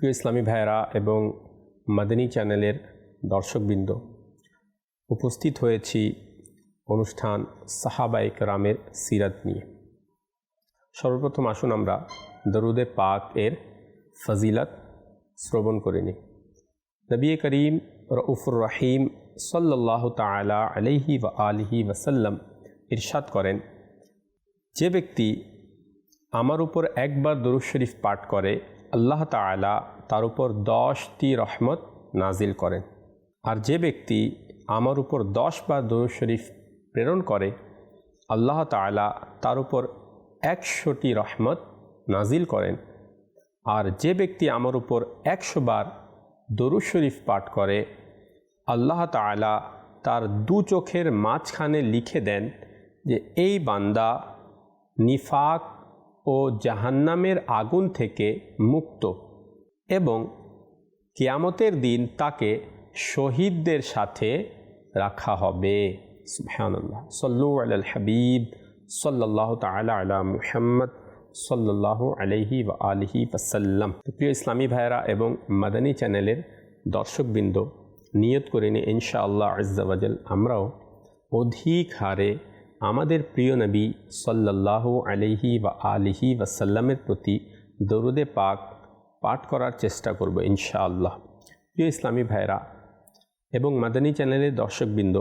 প্রিয় ইসলামী ভাইয়েরা এবং মাদানী চ্যানেলের দর্শকবৃন্দ, উপস্থিত হয়েছি অনুষ্ঠান সাহাবাইক রামের সিরাত নিয়ে। সর্বপ্রথম আসুন আমরা দরুদে পাক এর ফজিলত শ্রবণ করে নিই। নবী করিম রউফুর রাহিম সাল্লাহ তালা আলহি ওয়া আলহি ওয়াসাল্লাম ইরশাদ করেন, যে ব্যক্তি আমার উপর একবার দরুদ শরীফ পাঠ করে আল্লাহ তালা তার উপর দশটি রহমত নাজিল করেন। আর যে ব্যক্তি আমার উপর দশ বার দরুদ শরীফ প্রেরণ করে, আল্লাহ তালা তার উপর একশোটি রহমত নাজিল করেন। আর যে ব্যক্তি আমার উপর একশো বার দরুদ শরীফ পাঠ করে, আল্লাহ তালা তার দু চোখের মাঝখানে লিখে দেন যে, এই বান্দা নিফাক ও জাহান্নামের আগুন থেকে মুক্ত এবং কিয়ামতের দিন তাকে শহীদদের সাথে রাখা হবে। সুবহানাল্লাহ। সল্লু আল হাবিব। সাল্লাহ তালা আলা মুহাম্মদ। সাল্লাহ আলহি ওয়া আলহি ওয়াসাল্লাম। প্রিয় ইসলামী ভাইরা এবং মাদানী চ্যানেলের দর্শকবৃন্দ, নিয়ত করে নিয়ে ইনশাআল্লাহ আজ্জাওয়াজাল, আমরাও অধিক হারে আমাদের প্রিয় নবী সাল্লাহ আলহি বা আলিহি ওয়াসাল্লামের প্রতি দরুদে পাক পাঠ করার চেষ্টা করব ইনশাআল্লাহ। প্রিয় ইসলামী ভাইরা এবং মাদানী চ্যানেলের দর্শকবৃন্দ,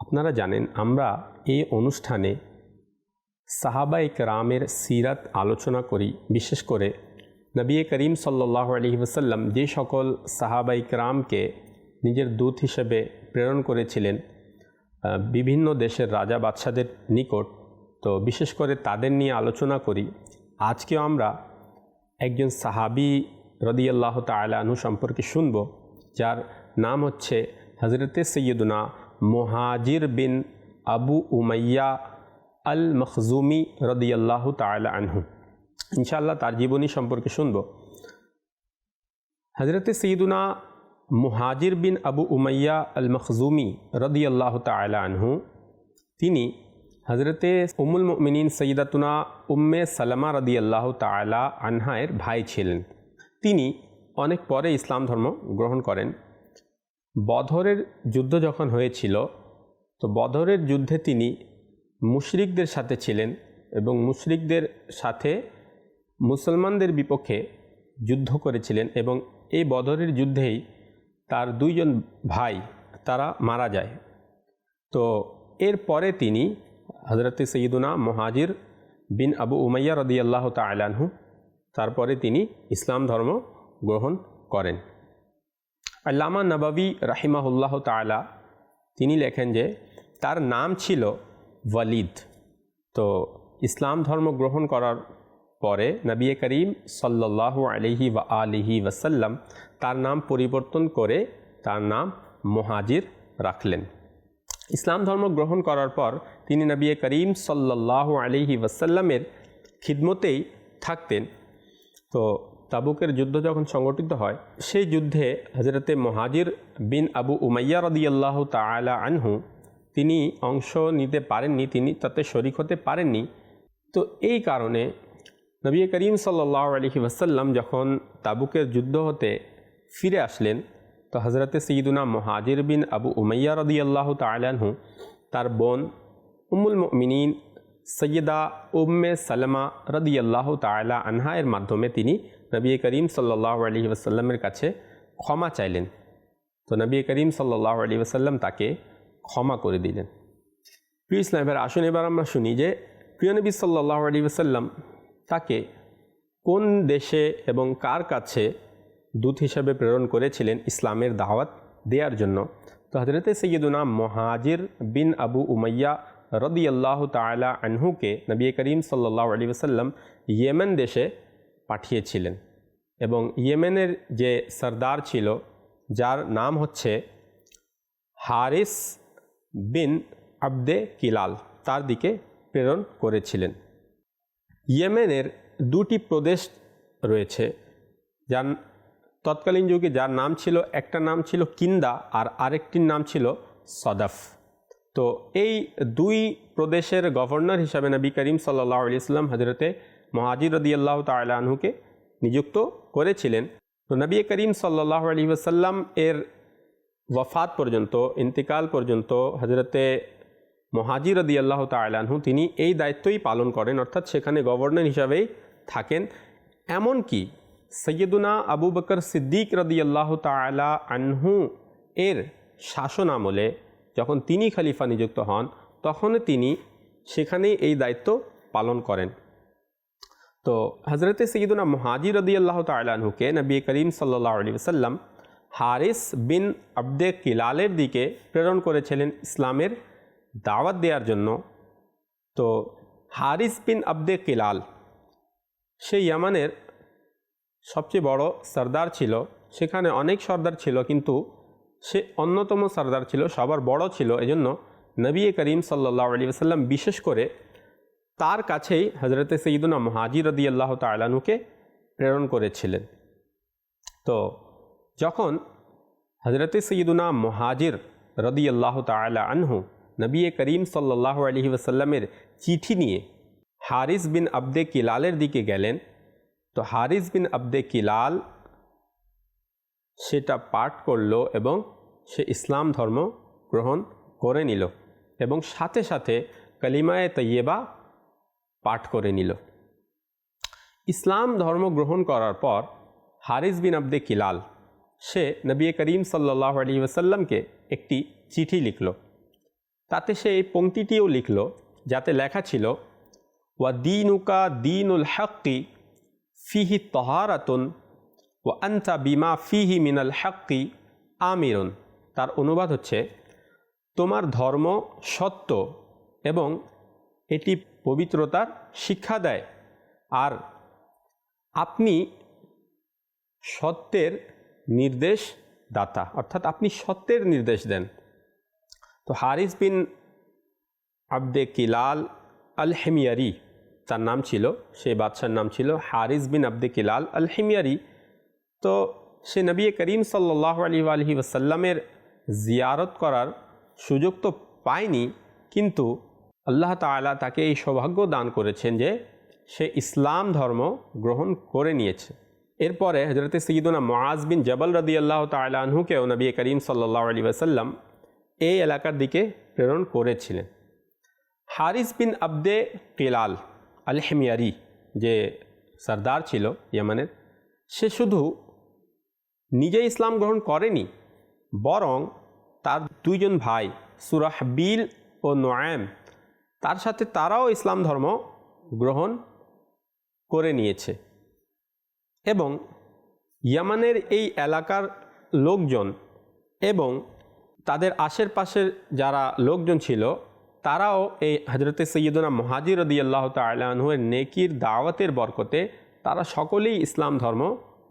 আপনারা জানেন আমরা এই অনুষ্ঠানে সাহাবাইক রামের সিরাত আলোচনা করি। বিশেষ করে নবী করিম সাল্লাহ আলহি ওসাল্লাম যে সকল সাহাবাইক রামকে নিজের দূত হিসেবে প্রেরণ করেছিলেন বিভিন্ন দেশের রাজা বাদশাদের নিকট। তো বিশেষ করে তাদের নিয়ে আলোচনা করি। আজকেও আমরা একজন সাহাবি রদিয়াল্লাহ তালাহু সম্পর্কে শুনব, যার নাম হচ্ছে হজরতে সৈয়দুনা মোহাজির বিন আবু উমাইয়া আল মখজুমি রদিয়াল্লাহ তালা আনহু। ইনশাআল্লাহ তার জীবনী সম্পর্কে শুনব। হজরতে সৈয়দুনা মুহাজির বিন আবু উমাইয়া আল মখজুমি রদি আল্লাহ আনহু, তিনি হজরতে উমুল মিনীন সৈয়দাতুনা উম্মে সালামা রদি আল্লাহ তালা আনহায়ের ভাই ছিলেন। তিনি অনেক পরে ইসলাম ধর্ম গ্রহণ করেন। বধরের যুদ্ধ যখন হয়েছিল, তো বধরের যুদ্ধে তিনি মুশরিকদের সাথে ছিলেন এবং মুশরিকদের সাথে মুসলমানদের বিপক্ষে যুদ্ধ করেছিলেন এবং এই বদরের যুদ্ধেই তার দুইজন ভাই, তারা মারা যায়। তো এর পরে তিনি হজরত সঈদুনা মহাজির বিন আবু উমাইয়া রদি আল্লাহ তালাহু তারপরে তিনি ইসলাম ধর্ম গ্রহণ করেন। আল্লামা নবাবী রাহিমাহুল্লাহ তালা তিনি লেখেন যে, তার নাম ছিল ওয়ালিদ। তো ইসলাম ধর্ম গ্রহণ করার পরে নবী করিম সাল্লাহ আলহি ওয়া আলিহি ওয়াসাল্লাম তার নাম পরিবর্তন করে তার নাম মহাজির রাখলেন। ইসলাম ধর্ম গ্রহণ করার পর তিনি নবী করিম সাল্লাহ আলহি ওয়াসাল্লামের খিদমতেই থাকতেন। তো তাবুকের যুদ্ধ যখন সংগঠিত হয়, সেই যুদ্ধে হজরতে মহাজির বিন আবু উমাইয়া রদিয়াল্লাহ তালা আনহু তিনি অংশ নিতে পারেননি, তিনি তাতে শরিক হতে পারেননি। তো এই কারণে নবী করিম সাল্লাহ আলহি ওয়াসাল্লাম যখন তাবুকের যুদ্ধ হতে ফিরে আসলেন, তো হজরতে সঈদুনা মহাজির বিন আবু উমাইয়া রদি আল্লাহ তালাহু তার বোন উমুল মিনীন সৈয়দা উম্মে সালমা রদি আল্লাহ তালা আনহা এর মাধ্যমে তিনি নবী করিম সাল্লাহ আলহি ওসাল্লামের কাছে ক্ষমা চাইলেন। তো নবী করিম সাল্লাহ আলী ওসাল্লাম তাকে ক্ষমা করে দিলেন। প্রিয় ইসলামের আসুন এবার আমরা শুনি যে প্রিয় নবী সাল্লাহ আলী ওসাল্লাম তাকে কোন দেশে এবং কার কাছে দূত হিসাবে প্রেরণ করেছিলেন ইসলামের দাওয়াত দেওয়ার জন্য? তো হজরতে সৈয়দুনা মহাজির বিন আবু উমাইয়া রদি আল্লাহ তালা আনহুকে নবী করিম সাল্লাহ আলী ওসাল্লাম ইয়েমেন দেশে পাঠিয়েছিলেন। এবং ইয়েমেনের যে সর্দার ছিল, যার নাম হচ্ছে হারিস বিন আবদে কিলাল, তার দিকে প্রেরণ করেছিলেন। ইয়েমেনের দুটি প্রদেশ রয়েছে, যার তৎকালীন যুগে যার নাম ছিল, একটা নাম ছিল কিন্দা আর আরেকটির নাম ছিল সদাফ। তো এই দুই প্রদেশের গভর্নর হিসাবে নবী করিম সাল্লাহ আলি ইসলাম হজরতে মহাজির রদিয়াল্লাহ তালাহুকে নিযুক্ত করেছিলেন। তো নবী করিম সাল্লাহ আলী ওসাল্লাম এর ওয়ফাত পর্যন্ত, ইন্তিকাল পর্যন্ত হজরতে মহাজির রদি আল্লাহ তালাহু তিনি এই দায়িত্বই পালন করেন, অর্থাৎ সেখানে গভর্নর হিসাবেই থাকেন। এমনকি সৈয়দুনা আবু বকর সিদ্দিক রদি আল্লাহ তালা আনহু এর শাসন আমলে যখন তিনি খলিফা নিযুক্ত হন, তখন তিনি সেখানেই এই দায়িত্ব পালন করেন। তো হজরতে সৈয়দুনা মহাজির রদি আল্লাহ তালাহুকে নবী করিম সাল্লাহ আলী সাল্লাম হারিস বিন আবদে কিলালের দিকে প্রেরণ করেছিলেন ইসলামের দাওয়াত দেওয়ার জন্য। তো হারিস বিন আবদে কিলাল, সে ইয়ামানের সবচেয়ে বড় সর্দার ছিল। সেখানে অনেক সর্দার ছিল, কিন্তু সে অন্যতম সর্দার ছিল, সবার বড় ছিল। এজন্য নবী করিম সাল্লাহ আলী সাল্লাম বিশেষ করে তার কাছেই হজরতে সঈদুনা মহাজির রদি আল্লাহ তালানুকে প্রেরণ করেছিলেন। তো যখন হজরতে সঈদুনা মহাজির রদি আল্লাহ তালা আনহু নবী করিম সাল্লাহ আলহি ওসাল্লামের চিঠি নিয়ে হারিস বিন আবদে কিলালের দিকে গেলেন। তো হারিস বিন আবদে কিলাল সেটা পাঠ করল এবং সে ইসলাম ধর্ম গ্রহণ করে নিল এবং সাথে সাথে কালিমায় তৈয়বা পাঠ করে নিল। ইসলাম ধর্ম গ্রহণ করার পর হারিস বিন আবদে কিলাল সে নবী করিম সাল্লাহ আলী ওসাল্লামকে একটি চিঠি লিখল। তাতে সে এই পংক্তিটিও লিখল, যাতে লেখা ছিল, ওয়া দিনুকা দিনুল হক্কি ফিহি তহারাতুন ও আন্তা বিমা ফিহি মিনাল হক্কি আমিরুন। তার অনুবাদ হচ্ছে, তোমার ধর্ম সত্য এবং এটি পবিত্রতার শিক্ষা দেয়। আর, আপনি সত্যের নির্দেশ দাতা অর্থাৎ আপনি সত্যের নির্দেশ দেন। তো হারিস বিন আবদে কিলাল আল হেমিয়ারি তার নাম ছিল সেই বাদশার নাম ছিল হারিস বিন আবদে কিলাল আল হেমিয়ারি তো সে নবী করিম সাল্লাহ আলী আলহি ওসাল্লামের জিয়ারত করার সুযোগ তো পায়নি, কিন্তু আল্লাহ তালা তাকে এই সৌভাগ্য দান করেছেন যে সে ইসলাম ধর্ম গ্রহণ করে নিয়েছে। এরপরে হজরত সঈদুনা মহাজ বিন জবল রদি আল্লাহ তালাহুকেও নবী করিম সাল্লাহ আলী ওসাল্লাম এই এলাকার দিকে প্রেরণ করেছিলেন। হারিস বিন আবদে কিলাল আলহেমিয়ারি যে সর্দার ছিল ইয়ামানের, সে শুধু নিজে ইসলাম গ্রহণ করেনি, বরং তার দুইজন ভাই সুরাহবিল ও নোয়েম, তার সাথে তারাও ইসলাম ধর্ম গ্রহণ করে নিয়েছে। এবং ইয়ামানের এই এলাকার লোকজন এবং তাদের আশের আশেপাশের যারা লোকজন ছিল, তারাও এই হজরতে সৈয়দনা মহাজির রদি আল্লাহ তালাহুয়ের নেকির দাওয়াতের বরকতে তারা সকলেই ইসলাম ধর্ম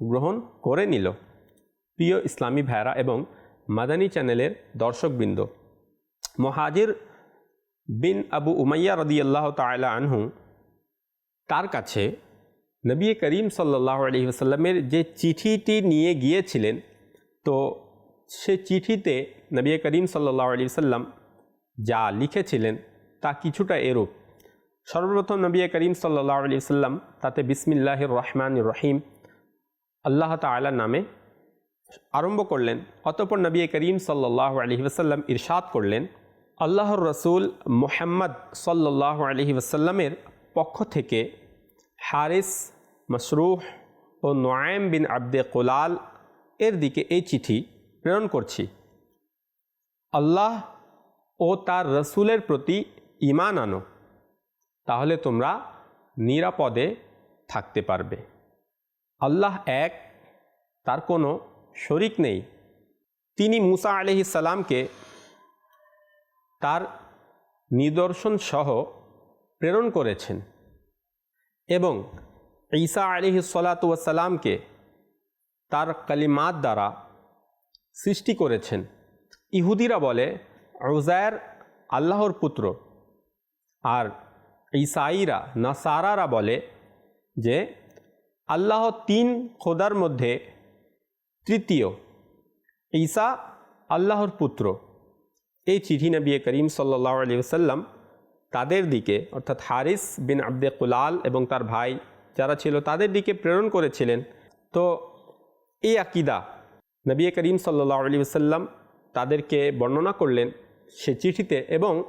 গ্রহণ করে নিল। প্রিয় ইসলামী ভাইরা এবং মাদানী চ্যানেলের দর্শকবৃন্দ, মহাজির বিন আবু উমাইয়া রদি আল্লাহ তালা আনহু তার কাছে নবী করিম সাল্লাহ আলী ওসাল্লামের যে চিঠিটি নিয়ে গিয়েছিলেন, তো সে চিঠিতে নবী করিম সাল্লাহ আলী সাল্লাম যা লিখেছিলেন তা কিছুটা এরূপ। সর্বপ্রথম নবী করিম সাল্লাহ আলী সাল্লাম তাতে বিসমিল্লাহ রহমান রহিম আল্লাহ তালার নামে আরম্ভ করলেন। অতপর নবী করিম সাল্লাহ আলহি ওসাল্লাম ইরশাদ করলেন, আল্লাহর রসুল মোহাম্মদ সাল্লাহ আলহি ওসাল্লামের পক্ষ থেকে হারিস, মসরুহ ও নোয়েম বিন আব্দে কোলাল এর দিকে এই চিঠি প্রেরণ করছি। আল্লাহ ও তার রসুলের প্রতি ইমান আনো, তাহলে তোমরা নিরাপদে থাকতে পারবে। আল্লাহ এক, তার কোনো শরিক নেই। তিনি মুসা আলহি সালামকে তার নিদর্শন সহ প্রেরণ করেছেন এবং ঈসা আলিহি সালাতামকে তার কালিমাত দ্বারা সৃষ্টি করেছেন। ইহুদিরা বলে রোজায়ের আল্লাহর পুত্র। আর ইসাইরা নাসারারা বলে যে, আল্লাহ তিন খোদার মধ্যে তৃতীয়। ঈসা আল্লাহর পুত্র। এই চিঠি নবী করিম সাল্লাহ আলী সাল্লাম তাদের দিকে, অর্থাৎ হারিস বিন আব্দে কুলাল এবং তার ভাই যারা ছিল তাদের দিকে প্রেরণ করেছিলেন। তো এই আকিদা নবী করিম সাল্লাহ আলী সাল্লাম তাদেরকে বর্ণনা করলেন সে চিঠিতে এবং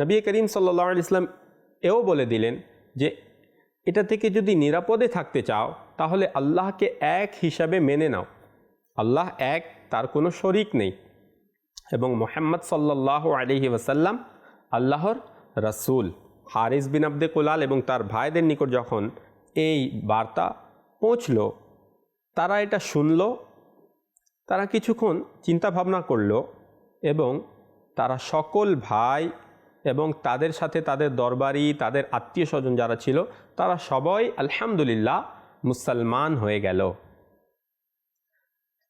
নবী করিম সাল্লাহ আলি ইসলাম এও বলে দিলেন যে, এটা থেকে যদি নিরাপদে থাকতে চাও, তাহলে আল্লাহকে এক হিসাবে মেনে নাও। আল্লাহ এক, তার কোনো শরিক নেই। এবং মোহাম্মদ সাল্লাহ আলহি ওসাল্লাম আল্লাহর রসুল হারিস বিন আব্দে কুলাল এবং তার ভাইদের নিকট যখন এই বার্তা পৌঁছল, তারা এটা শুনল তারা কিছুক্ষণ চিন্তা ভাবনা করল এবং তারা সকল ভাই এবং তাদের সাথে তাদের দরবারি, তাদের আত্মীয় স্বজন যারা ছিল, তারা সবাই আলহামদুলিল্লাহ মুসলমান হয়ে গেল।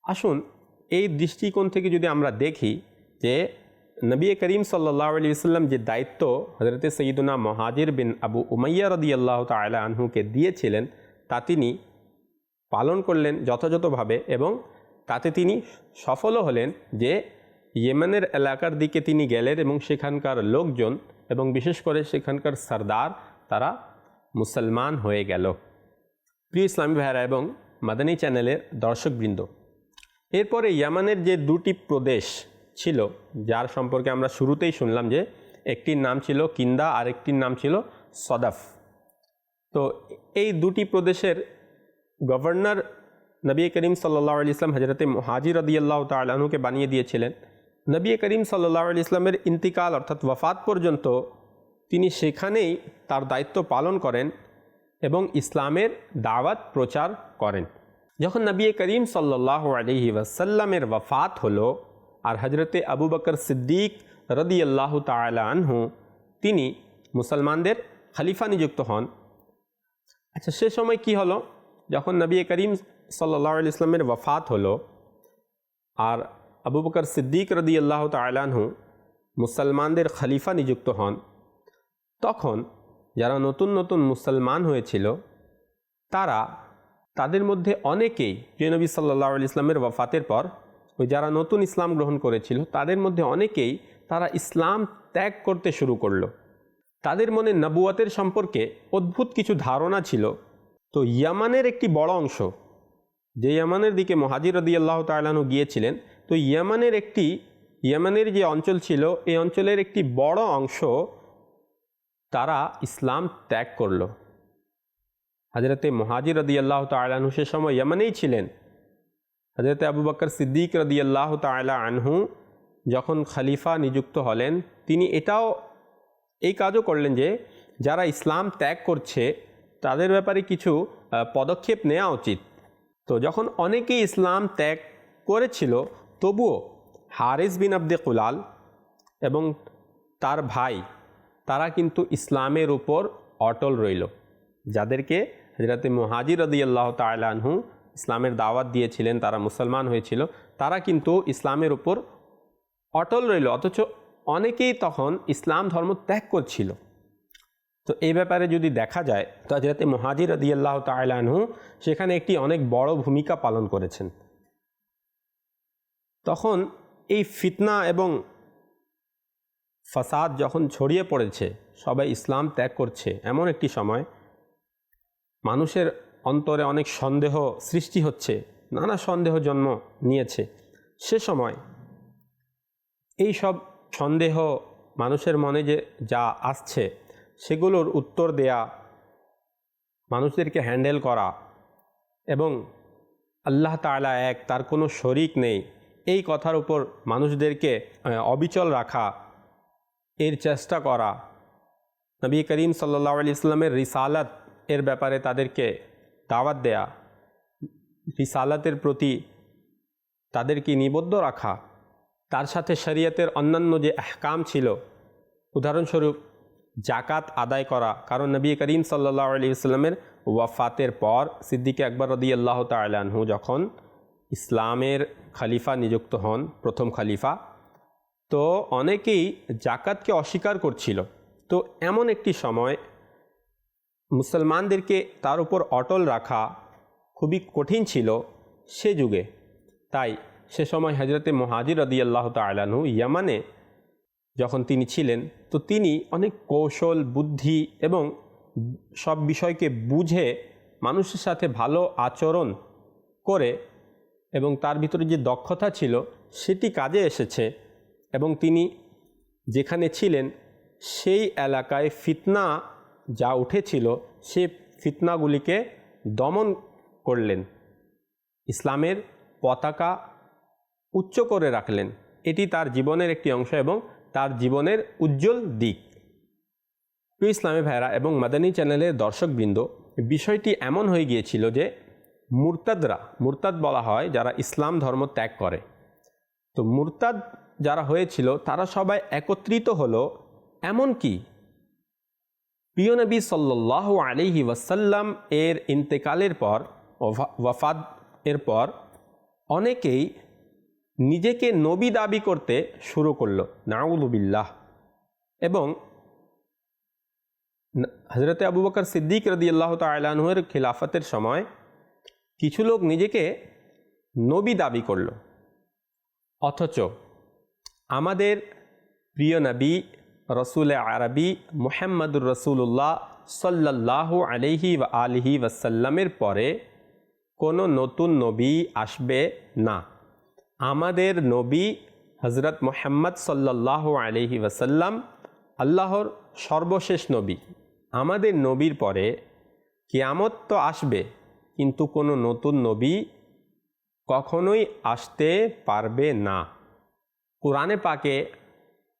আসুন এই দৃষ্টিকোণ থেকে যদি আমরা দেখি যে নবী করিম সাল্লাহ আলী সাল্লাম যে দায়িত্ব হজরত সঈদুনা মহাজির বিন আবু উমাইয়া রদি আল্লাহ তালা আনহুকে দিয়েছিলেন, তা তিনি পালন করলেন যথাযথভাবে এবং তাতে তিনি সফলও হলেন যে ইয়েমেনের এলাকার দিকে তিনি গেলেন এবং সেখানকার লোকজন এবং বিশেষ করে সেখানকার সর্দার, তারা মুসলমান হয়ে গেল। প্রিয় ইসলামী ভাইরা এবং মাদানী চ্যানেলের দর্শকবৃন্দ, এরপরে ইয়ামানের যে দুটি প্রদেশ ছিল, যার সম্পর্কে আমরা শুরুতেই শুনলাম যে একটির নাম ছিল কিন্দা আর একটির নাম ছিল সদাফ। তো এই দুটি প্রদেশের গভর্নর নবী করিম সাল্লাহ আলি ইসলাম হজরতে হাজির রদিয়াল্লাহ তালুকে বানিয়ে দিয়েছিলেন। নবী করিম সাল্লাহ ইসলামের ইন্তিকাল, অর্থাৎ ওয়াফাত পর্যন্ত, তিনি সেখানেই তার দায়িত্ব পালন করেন এবং ইসলামের দাওয়াত প্রচার করেন। যখন নবী করিম সাল্লাহ আলহি ওয়াসাল্লামের ওয়াফাত হলো আর হজরতে আবু বকর সিদ্দিক রদি আল্লাহ তালা তিনি মুসলমানদের খলিফা নিযুক্ত হন। আচ্ছা সে সময় কি হলো? যখন নবী করিম সাল্লাহ ইসলামের ওয়াফাত হলো আর আবু বকর সিদ্দিক রদি আল্লাহ তালাহু মুসলমানদের খলিফা নিযুক্ত হন। তখন যারা নতুন নতুন মুসলমান হয়েছিল, তারা তাদের মধ্যে অনেকেই প্রিয়নবী সাল্লাহ আলি ইসলামের ওয়াফাতের পর ওই যারা নতুন ইসলাম গ্রহণ করেছিল, তাদের মধ্যে অনেকেই তারা ইসলাম ত্যাগ করতে শুরু করল। তাদের মনে নবুয়াতের সম্পর্কে অদ্ভুত কিছু ধারণা ছিল। তো ইয়ামানের একটি বড় অংশ যে ইয়ামানের দিকে মহাজির রদি আল্লাহ তালানু গিয়েছিলেন, তো ইয়ামানের একটি, ইয়ামানের যে অঞ্চল ছিল, এই অঞ্চলের একটি বড় অংশ তারা ইসলাম ত্যাগ করল। হাজরতে মহাজির রদি আল্লাহ তালানহু সে সময় ইয়ামানেই ছিলেন। হজরতে আবু বকর সিদ্দিক রদি আল্লাহ তালা আনহু যখন খালিফা নিযুক্ত হলেন, তিনি এটাও এই কাজও করলেন যে, যারা ইসলাম ত্যাগ করছে, তাদের ব্যাপারে কিছু পদক্ষেপ নেওয়া উচিত। তো যখন অনেকেই ইসলাম ত্যাগ করেছিল, তবুও হারিস বিন আব্দে কুলাল এবং তার ভাই, তারা কিন্তু ইসলামের উপর অটল রইল। যাদেরকে হজরতে মহাজির রদি আল্লাহ তালাহু ইসলামের দাওয়াত দিয়েছিলেন, তারা মুসলমান হয়েছিল, তারা কিন্তু ইসলামের উপর অটল রইল। অথচ অনেকেই তখন ইসলাম ধর্ম ত্যাগ করছিল। তো এই ব্যাপারে যদি দেখা যায়, তো হজরতে মহাজির রদি আল্লাহ তালাহু সেখানে একটি অনেক বড় ভূমিকা পালন করেছেন। তখন এই ফিতনা এবং ফাসাদ যখন ছড়িয়ে পড়েছে, সবাই ইসলাম ত্যাগ করছে এমন একটি সময়, মানুষের অন্তরে অনেক সন্দেহ সৃষ্টি হচ্ছে, নানা সন্দেহ জন্ম নিয়েছে। সে সময় এই সব সন্দেহ মানুষের মনে যে যা আসছে সেগুলোর উত্তর দেয়া, মানুষদেরকে হ্যান্ডেল করা এবং আল্লাহ তালা এক, তার কোনো শরিক নেই। এই কথার উপর মানুষদেরকে অবিচল রাখা, এর চেষ্টা করা। নবী করিম সাল্লা আলি ইসলামের রিসালাত এর ব্যাপারে তাদেরকে দাওয়াত দেয়া। রিসালাতের প্রতি তাদেরকে নিবদ্ধ রাখা। তার সাথে শরীয়তের অন্যান্য যে আহকাম ছিল, উদাহরণস্বরূপ জাকাত আদায় করা। কারণ নবী করিম সাল্লাহ আলী ইসলামের ওয়াফাতের পর সিদ্দিকে আকবর রদি আল্লাহ তালহু যখন ইসলামের খালিফা নিযুক্ত হন, প্রথম খালিফা, তো অনেকেই জাকাতকে অস্বীকার করছিল। তো এমন একটি সময় মুসলমানদেরকে তার উপর অটল রাখা খুবই কঠিন ছিল সে যুগে। তাই সে সময় হজরতে মহাজির রদি আল্লাহ তালানহু ইয়ামানে যখন তিনি ছিলেন, তো তিনি অনেক কৌশল, বুদ্ধি এবং সব বিষয়কে বুঝে মানুষের সাথে ভালো আচরণ করে এবং তার ভিতরে যে দক্ষতা ছিল, সেটি কাজে এসেছে এবং তিনি যেখানে ছিলেন, সেই এলাকায় ফিতনা যা উঠেছিল, সে ফিতনাগুলিকে দমন করলেন। ইসলামের পতাকা উচ্চ করে রাখলেন। এটি তার জীবনের একটি অংশ এবং তার জীবনের উজ্জ্বল দিক। প্রিয় ইসলামী ভাইরা এবং মাদানী চ্যানেলের দর্শকবৃন্দ, বিষয়টি এমন হয়ে গিয়েছিল যে মুরতাদরা, মুরতাদ বলা হয়, যারা ইসলাম ধর্ম ত্যাগ করে। তো মুরতাদ যারা হয়েছিল, তারা সবাই একত্রিত হলো এমন কি প্রিয় নবী সাল্লাহ আলিহি ওয়াসাল্লাম এর ইন্তেকালের পর, ওফা ওয়াফাদ এর পর অনেকেই নিজেকে নবী দাবি করতে শুরু করল। নাউলুবিল্লাহ এবং হজরতে আবু বকর সিদ্দিক রদি আল্লাহ তালাহুয়ের খিলাফতের সময় কিছু লোক নিজেকে নবী দাবি করল। অথচ আমাদের প্রিয় নবী, রসুল আরবি মোহাম্মদুর রসুল্লাহ সাল্লাহ আলহি আলহি ওয়াসাল্লামের পরে কোনো নতুন নবী আসবে না। আমাদের নবী হজরত মোহাম্মদ সাল্লাহ আলহি ওয়াসাল্লাম আল্লাহর সর্বশেষ নবী। আমাদের নবীর পরে কিয়ামত তো আসবে, কিন্তু কোনো নতুন নবী কখনোই আসতে পারবে না। কোরআনে পাকে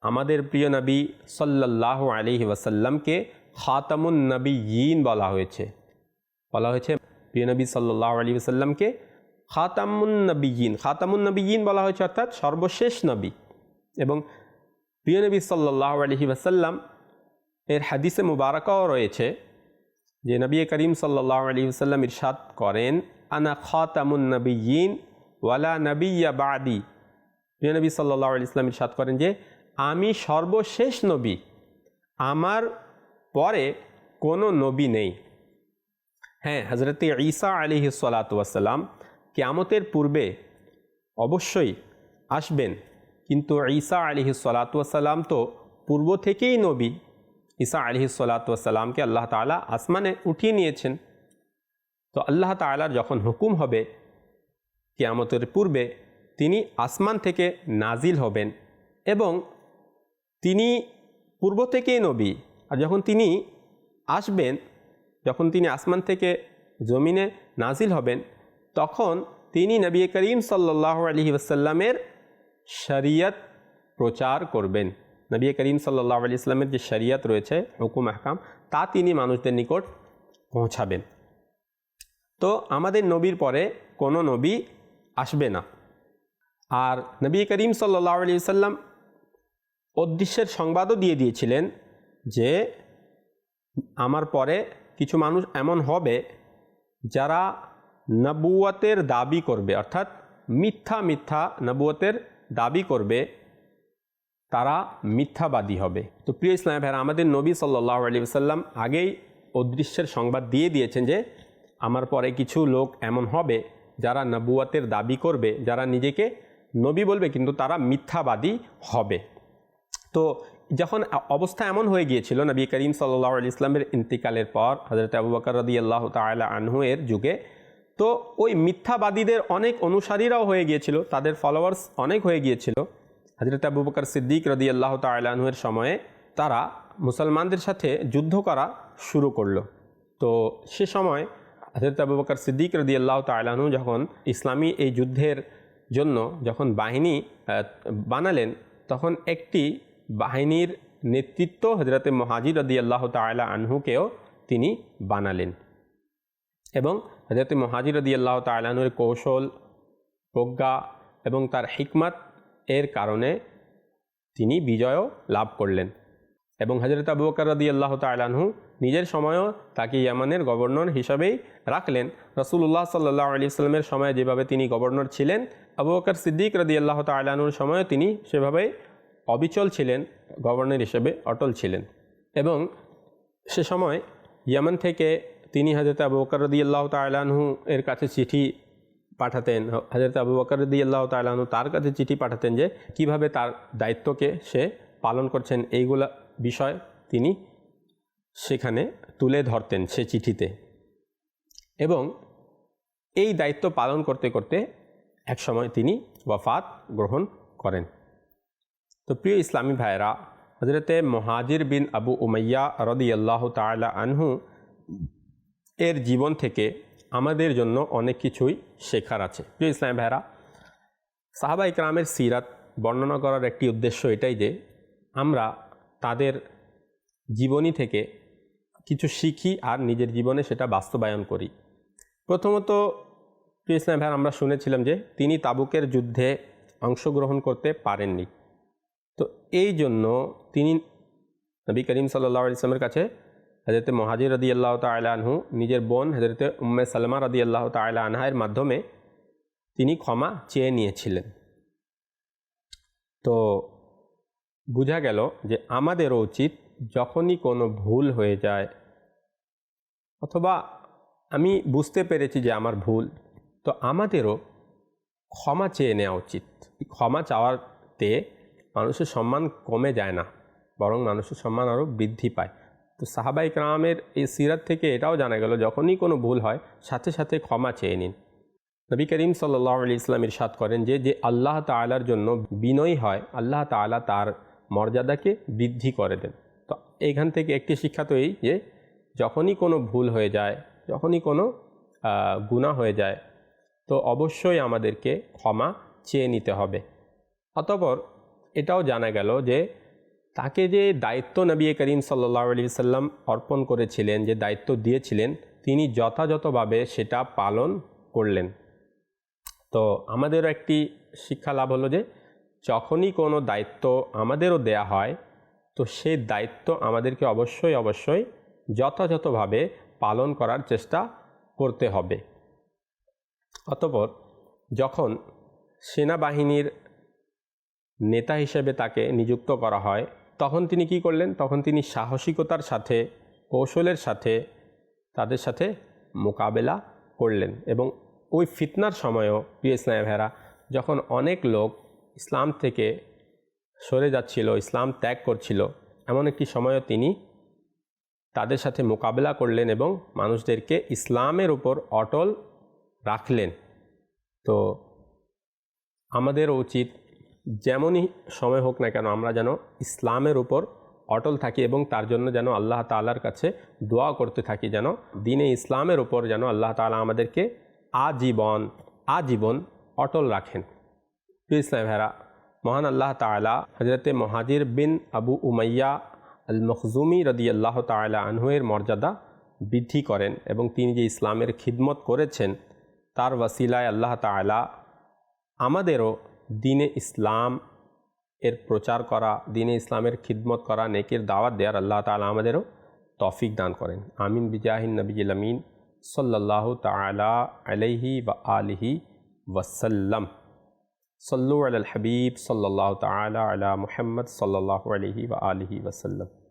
আমাদের প্রিয় নবী সাল্লাহ আলহি ওয়াসাল্লামকে খাতামুন নবী ইন বলা হয়েছে। বলা হয়েছে, প্রিয় নবী সাল্লাহ আলী ওসাল্লামকে খাতামুন নবীন খাতামুন নবীন বলা হয়েছে অর্থাৎ সর্বশেষ নবী। এবং প্রিয় নবী সাল্লাহ আলহি ওসাল্লাম এর হাদিসে মুবারকাও রয়েছে যে নবী করিম সাল্লাহ আলী ওসাল্লাম ইরশাদ করেন, আনা খাতামুন নবীন ওয়ালা নবিয়া বাদি। প্রিয় নবী সাল্লাহ আলি ইসলাম ইরশাদ করেন যে, আমি সর্বশেষ নবী। আমার পরে কোনো নবী নেই। হ্যাঁ হজরত ঈসা আলিহি কেয়ামতের পূর্বে অবশ্যই আসবেন। কিন্তু ঈসা আলিহি সালাতাম তো পূর্ব থেকেই নবী। ঈসা আলিহি সালাতামকে আল্লাহ তালা আসমানে উঠিয়ে নিয়েছেন। তো আল্লাহ তালার যখন হুকুম হবে কেয়ামতের পূর্বে, তিনি আসমান থেকে নাজিল হবেন এবং তিনি পূর্ব থেকেই নবী। আর যখন তিনি আসবেন, যখন তিনি আসমান থেকে জমিনে নাজিল হবেন তখন তিনি নবী করিম সাল্লাহ আলহি ওসাল্লামের শরিয়ত প্রচার করবেন। নবী করিম সাল্লাহ আলি ইসলামের যে শরিয়ত রয়েছে, হুকুম, আহকাম, তা তিনি মানুষদের নিকট পৌঁছাবেন। তো আমাদের নবীর পরে কোনো নবী আসবে না। আর নবী করিম সাল্লাহ আলি সাল্লাম অদৃশ্যের সংবাদও দিয়ে দিয়েছিলেন যে, আমার পরে কিছু মানুষ এমন হবে যারা নবুয়তের দাবি করবে, অর্থাৎ মিথ্যা মিথ্যা নবুয়তের দাবি করবে, তারা মিথ্যাবাদী হবে। তো প্রিয় ইসলাম ভাইরা, আমাদের নবী সাল্লাহ আলী সাল্লাম আগেই অদৃশ্যের সংবাদ দিয়ে দিয়েছেন যে, আমার পরে কিছু লোক এমন হবে যারা নবুয়াতের দাবি করবে, যারা নিজেকে নবী বলবে কিন্তু তারা মিথ্যাবাদী হবে। তো যখন অবস্থা এমন হয়ে গিয়েছিল, নবী করিম সাল্লাহ আলি ইসলামের ইন্তিকালের পর হজরত আবু বকর রদি আল্লাহ তালা আনহু এর যুগে তো ওই মিথ্যাবাদীদের অনেক অনুসারীরাও হয়ে গিয়েছিল, তাদের ফলোয়ার্স অনেক হয়ে গিয়েছিল। হজরত আবু বকর সিদ্দিক রদি আল্লাহ তালাহুয়ের সময়ে তারা মুসলমানদের সাথে যুদ্ধ করা শুরু করল। তো সে সময় হজরত আবু বকর সিদ্দিক রদি আল্লাহ তালাহু যখন ইসলামী এই যুদ্ধের জন্য যখন বাহিনী বানালেন, তখন একটি বাহিনীর নেতৃত্ব হজরতে মহাজির রদি আল্লাহ তালা আনহুকেও তিনি বানালেন। এবং হজরত মহাজির রদি আল্লাহ তালাহুর কৌশল, প্রজ্ঞা এবং তার হিকমত এর কারণে তিনি বিজয়ও লাভ করলেন। এবং হজরত আবু বকর রদি আল্লাহ তালাহু নিজের সময়ও তাকে ইয়ামানের গভর্নর হিসাবেই রাখলেন। রসুল্লাহ সাল্লাহ আলি সাল্লামের সময় যেভাবে তিনি গভর্নর ছিলেন, আবু বকর সিদ্দিক রদি আল্লাহ তালাহুর সময়ও তিনি সেভাবে অবিচল ছিলেন, গভর্নর হিসেবে অটল ছিলেন। এবং সে সময় ইয়ামান থেকে তিনি হজরত আবু বকর আল্লাহ তালাহু এর কাছে চিঠি পাঠাতেন। হজরত আবু বকর আল্লাহ তালাহু তার কাছে চিঠি পাঠাতেন যে, কীভাবে তার দায়িত্বকে সে পালন করছেন এইগুলা বিষয় তিনি সেখানে তুলে ধরতেন সে চিঠিতে। এবং এই দায়িত্ব পালন করতে করতে এক সময় তিনি ওয়াফাত গ্রহণ করেন। তো প্রিয় ইসলামী ভাইরা হজরতে মহাজির বিন আবু উমাইয়া রদি আল্লাহ তালা আনহু এর জীবন থেকে আমাদের জন্য অনেক কিছুই শেখার আছে। প্রিয় ইসলামী ভাইরা সাহাবা ইকরামের সিরাত বর্ণনা করার একটি উদ্দেশ্য এটাই যে, আমরা তাদের জীবনী থেকে কিছু শিখি আর নিজের জীবনে সেটা বাস্তবায়ন করি। প্রথমত, প্রিয় ইসলাম ভাই আমরা শুনেছিলাম যে তিনি তাবুকের যুদ্ধে অংশগ্রহণ করতে পারেননি। তো এই জন্য তিনি নবী করিম সাল্লাহ ইসলামের কাছে হজরত মহাজির রদি আল্লাহ তালহু নিজের বোন হজরত উম্মে সালমা রদি আল্লাহ তাল আনহায়ের মাধ্যমে তিনি ক্ষমা চেয়ে নিয়েছিলেন। তো বোঝা গেল যে আমাদেরও উচিত যখনই কোনো ভুল হয়ে যায়, অথবা আমি বুঝতে পেরেছি যে আমার ভুল, তো আমাদেরও ক্ষমা চেয়ে নেওয়া উচিত। ক্ষমা চাওয়াতে মানুষের সম্মান কমে যায় না, বরং মানুষের সম্মান আরও বৃদ্ধি পায়। তো সাহাবাই ক্রামের এই সিরাত থেকে এটাও জানা গেল, যখনই কোনো ভুল হয়, সাথে সাথে ক্ষমা চেয়ে নিন। নবী করিম সাল্লাহ আলি ইসলাম ইরশাদ করেন যে যে আল্লাহ তালার জন্য বিনয়ী হয়, আল্লাহ তালা তার মর্যাদাকে বৃদ্ধি করে দেন। তো এইখান থেকে একটি শিক্ষা তো এই যে, যখনই কোনো ভুল হয়ে যায়, যখনই কোনো গুণা হয়ে যায়, তো অবশ্যই আমাদেরকে ক্ষমা চেয়ে নিতে হবে। অতপর এটাও জানা গেল যে তাকে যে দায়িত্ব নবী করিম সাল্লাহ আলি সাল্লাম অর্পণ করেছিলেন, যে দায়িত্ব দিয়েছিলেন, তিনি যথাযথভাবে সেটা পালন করলেন। তো আমাদেরও একটি শিক্ষা লাভ হলো যে, যখনই কোনো দায়িত্ব আমাদেরও দেয়া হয়, তো সেই দায়িত্ব আমাদেরকে অবশ্যই অবশ্যই যথাযথভাবে পালন করার চেষ্টা করতে হবে। অতপর যখন সেনাবাহিনীর নেতা হিসেবে তাকে নিযুক্ত করা হয় তখন তিনি কি করলেন? তখন তিনি সাহসিকতার সাথে, কৌশলের সাথে তাদের সাথে মোকাবেলা করলেন এবং ওই ফিতনার সময়ও প্রিয় ইসলাম ভেরা যখন অনেক লোক ইসলাম থেকে সরে যাচ্ছিল, ইসলাম ত্যাগ করছিল, এমন একটি সময়ও তিনি তাদের সাথে মোকাবেলা করলেন এবং মানুষদেরকে ইসলামের উপর অটল রাখলেন। তো আমাদের উচিত যেমনই সময় হোক না কেন আমরা যেন ইসলামের উপর অটল থাকি এবং তার জন্য যেন আল্লাহ তালার কাছে দোয়া করতে থাকি যেন দিনে ইসলামের উপর যেন আল্লাহ তালা আমাদেরকে আজীবন আজীবন অটল রাখেন। ইসলাম ভেরা মহান আল্লাহ তালা হজরতে মহাজির বিন আবু উমাইয়া আল মখজুমি রদি আল্লাহ তালা আনহুয়ের মর্যাদা বৃদ্ধি করেন এবং তিনি যে ইসলামের খিদমত করেছেন, তার ওয়াসিলায় আল্লাহ তালা আমাদেরও দিনে ইসলাম এর প্রচার করা, দিনে ইসলামের খিদমত করা, নেকের দাওয়াত দেয়ার আল্লাহ তালা আমাদেরও তফিক দান করেন। আমিন। বিজাহিন নবীল আমিন। সাল্লাহ তালা আলহি বা আলহি ওসাল্লাম সল্লু আল হাবিব সাল্লাহ তালা আলা মুহাম্মদ সাল্লাহ আলহি বা আলহি ওসাল্লাম